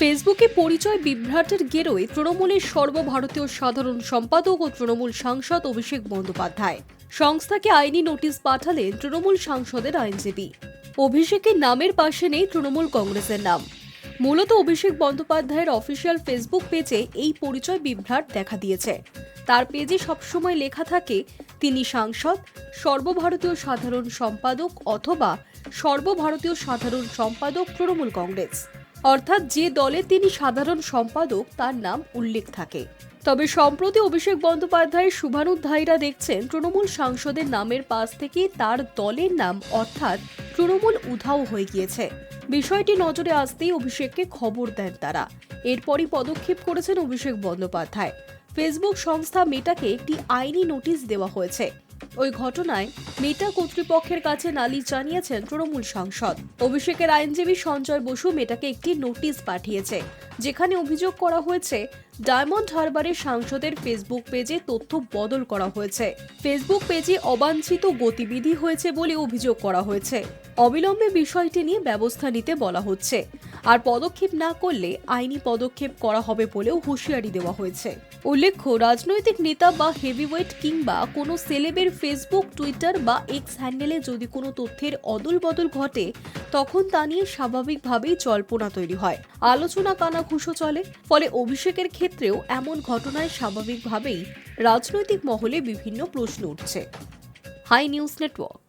ফেসবুকে পরিচয় বিভ্রাটের গেরোয় তৃণমূলের সর্বভারতীয় সাধারণ সম্পাদক ও তৃণমূল সাংসদ অভিষেক বন্দ্যোপাধ্যায়। সংস্থাকে আইনি নোটিশ পাঠালেন তৃণমূল সাংসদের আইনজীবী। অভিষেকের নামের পাশে নেই তৃণমূল কংগ্রেসের নাম। মূলত অভিষেক বন্দ্যোপাধ্যায়ের অফিসিয়াল ফেসবুক পেজে এই পরিচয় বিভ্রাট দেখা দিয়েছে। তার পেজে সবসময় লেখা থাকে, তিনি সাংসদ, সর্বভারতীয় সাধারণ সম্পাদক অথবা সর্বভারতীয় সাধারণ সম্পাদক তৃণমূল কংগ্রেস। অর্থাৎ যে দলে তিনি সাধারণ সম্পাদক, তার নাম উল্লেখ থাকে। তবে সম্প্রতি অভিষেক বন্দ্যোপাধ্যায়ের শুভানুধ্যায়ীরা দেখছেন, তৃণমূল সাংসদের নামের পাশ থেকে তার দলের নাম অর্থাৎ তৃণমূল উধাও হয়ে গিয়েছে। বিষয়টি নজরে আসতেই অভিষেককে খবর দেন তারা। এরপরই পদক্ষেপ করেছেন অভিষেক বন্দ্যোপাধ্যায়। ফেসবুক সংস্থা মেটাকে একটি আইনি নোটিশ দেওয়া হয়েছে। ওই ঘটনায় মেটা কর্তৃপক্ষের কাছে নালিশ জানিয়েছেন তৃণমূল সাংসদ। অভিষেকের আইনজীবী সঞ্জয় বসু মেটাকে একটি নোটিশ পাঠিয়েছে, যেখানে অভিযোগ করা হয়েছে ডায়মন্ড হারবারের সাংসদের ফেসবুক পেজে তথ্য বদল করা হয়েছে। ফেসবুক পেজে অবাঞ্ছিত গতিবিধি হয়েছে বলে অভিযোগ করা হয়েছে। অবিলম্বে বিষয়টি নিয়ে ব্যবস্থা নিতে বলা হচ্ছে। আর পদক্ষেপ না করলে আইনি পদক্ষেপ করা হবে বলেও হুঁশিয়ারি দেওয়া হয়েছে। উল্লেখ্য, রাজনৈতিক নেতা বা হেভিওয়েট কিংবা কোনো সেলেবের ফেসবুক টুইটার বা এক্স হ্যান্ডেলে যদি কোনো তথ্যের অদল বদল ঘটে, তখন তা নিয়ে স্বাভাবিকভাবেই জল্পনা তৈরি হয়। আলোচনা কানাঘুষো চলে, ফলে অভিষেকের ক্ষেত্রেও এমন ঘটনায় স্বাভাবিকভাবেই রাজনৈতিক মহলে বিভিন্ন প্রশ্ন উঠছে। Hi News Network.